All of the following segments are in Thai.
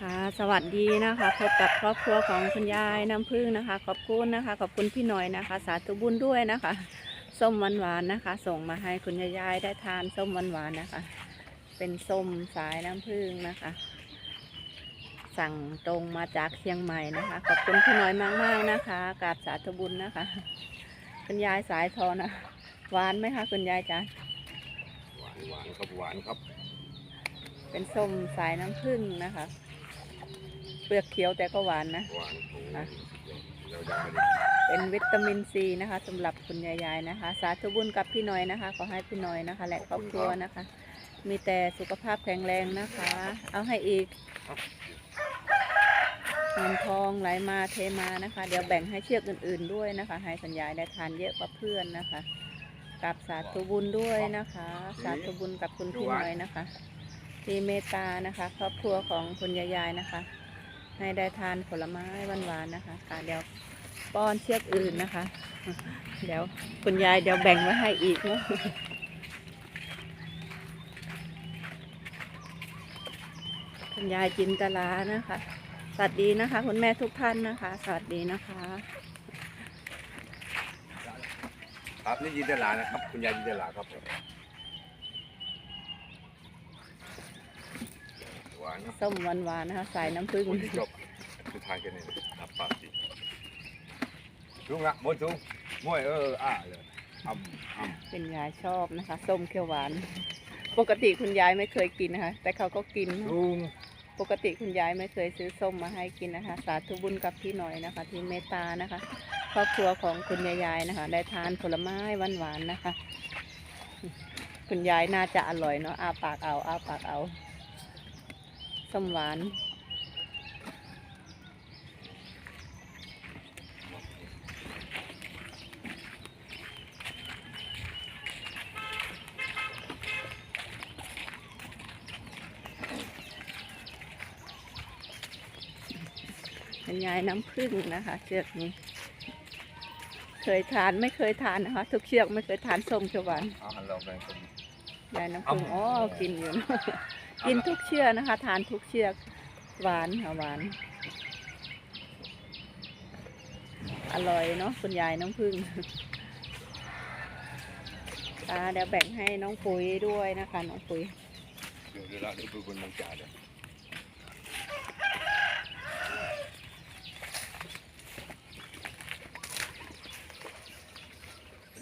ค่ะสวัสดีนะคะพบกับครอบครัวของคุณยายน้ำพึ่งนะคะ ขอบคุณนะคะ ขอบคุณพี่หน่อยนะคะ สาธุบุญด้วยนะคะส้มหวานหวานๆนะคะ ส่งมาให้คุณยายๆได้ทานส้มหวานหวานๆนะคะ เป็นส้มสายน้ำพึ่งนะคะ สั่งตรงมาจากเชียงใหม่นะคะ ขอบคุณพี่หน่อยมากๆนะคะกราบสาธุบุญนะคะ คุณยายสายทอนะหวานไหมคะคุณยายจ๊ะหวานหวานครับหวานครับ เป็นส้มสายน้ำผึ้งนะคะ เปลือกเขียวแต่ก็หวานนะ หวานโอ้ค่ะเราจะไม่ได้เป็นวิตามินซีนะคะสำหรับคุณยายๆนะคะ สาธุบุญกับพี่น้อยนะคะ ขอให้พี่น้อยนะคะ และครอบครัวนะคะ มีแต่สุขภาพแข็งแรงนะคะ เอาให้อีกเงินทองไหลมาเทมานะคะ เดี๋ยวแบ่งให้เชือกอื่นๆด้วยนะคะ ให้สัญญายได้ทานเยอะกว่าเพื่อนนะคะกับสาธุบุญด้วยนะคะ สาธุบุญกับคุณพี่น้อยนะคะ ที่เมตตานะคะ ครอบครัวของคุณยายๆนะคะ ให้ได้ทานผลไม้หวานๆนะคะค่ะเดี๋ยวป้อนเชือกอื่นนะคะ เดี๋ยวคุณยายเดี๋ยวแบ่งไว้ให้อีกเนาะคุณยายจินตลานะคะ สวัสดีนะคะ คุณแม่ทุกท่านนะคะ สวัสดีนะคะ ครับนี่ยินดีลานะครับ คุณยายยินดีลาครับ หวานครับส้มหวานๆนะคะ สายน้ำผึ้งคนที่ชอบคือทานกันนี่ครับปากสิลุงละบนสูงมวยเอออ่าเลยอ่ำอ่ำเป็นยายชอบนะคะ ส้มเขียวหวาน ปกติคุณยายไม่เคยกินนะคะ แต่เขาก็กินลุงปกติคุณยายไม่เคยซื้อส้มมาให้กินนะคะ สาธุบุญกับพี่หน่อยนะคะ ที่เมตตานะคะ ครอบครัวของคุณยายนะคะ ได้ทานผลไม้หวานๆนะคะ คุณยายน่าจะอร่อยเนาะอาปากเอาอาปากเอา ส้มหวานคุณยายน้ำผึ้งนะคะ เชือกนี้ เคยทานไม่เคยทานนะคะ ทุกเชือกไม่เคยทานส้มเขียวหวานเอาหันเราแบ่งคนยายน้ำผึ้งเอาอ๋อกินอยู่นะ กินทุกเชือกนะคะ ทานทุกเชือกหวานค่ะหวาน อร่อยเนาะคุณยายน้ำผึ้งอ่าเดี๋ยวแบ่งให้น้องปุ๋ยด้วยนะคะ น้องปุ๋ยเดี๋ยวเดี๋ยวเราเดี๋ยวดูคนมองจ่าเดี๋ยว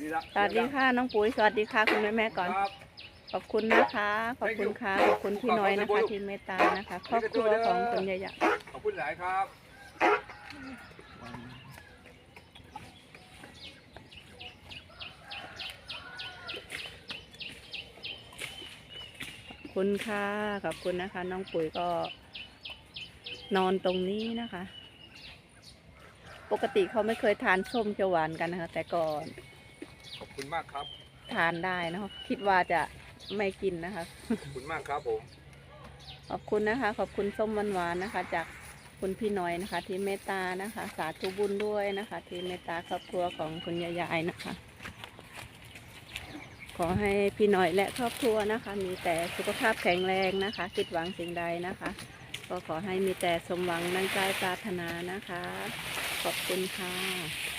ดีละสวัสดีค่ะน้องปุ๋ยสวัสดีค่ะคุณแม่แม่ๆก่อนครับ ขอบคุณนะคะ ขอบคุณค่ะ ขอบคุณพี่น้อยนะคะที่เมตตานะคะ ครอบครัวของคุณยายขอบคุณหลายครับขอบคุณค่ะ ขอบคุณนะคะ น้องปุ๋ยก็นอนตรงนี้นะคะ ปกติเขาไม่เคยทานส้มเขียวหวานกันนะคะ แต่ก่อน ขอบคุณมากครับ ทานได้นะคะคิดว่าจะ ไม่กินนะคะ ขอบคุณมากครับผม ขอบคุณนะคะ ขอบคุณส้มหวานๆนะคะ จากคุณพี่น้อยนะคะ ที่เมตตานะคะ สาธุบุญด้วยนะคะ ที่เมตตาครอบครัวของคุณยายๆนะคะ ขอให้พี่น้อยและครอบครัวนะคะ มีแต่สุขภาพแข็งแรงนะคะ คิดหวังสิ่งใดนะคะ ก็ขอให้มีแต่สมหวังดังใจปรารถนานะคะ ขอบคุณค่ะ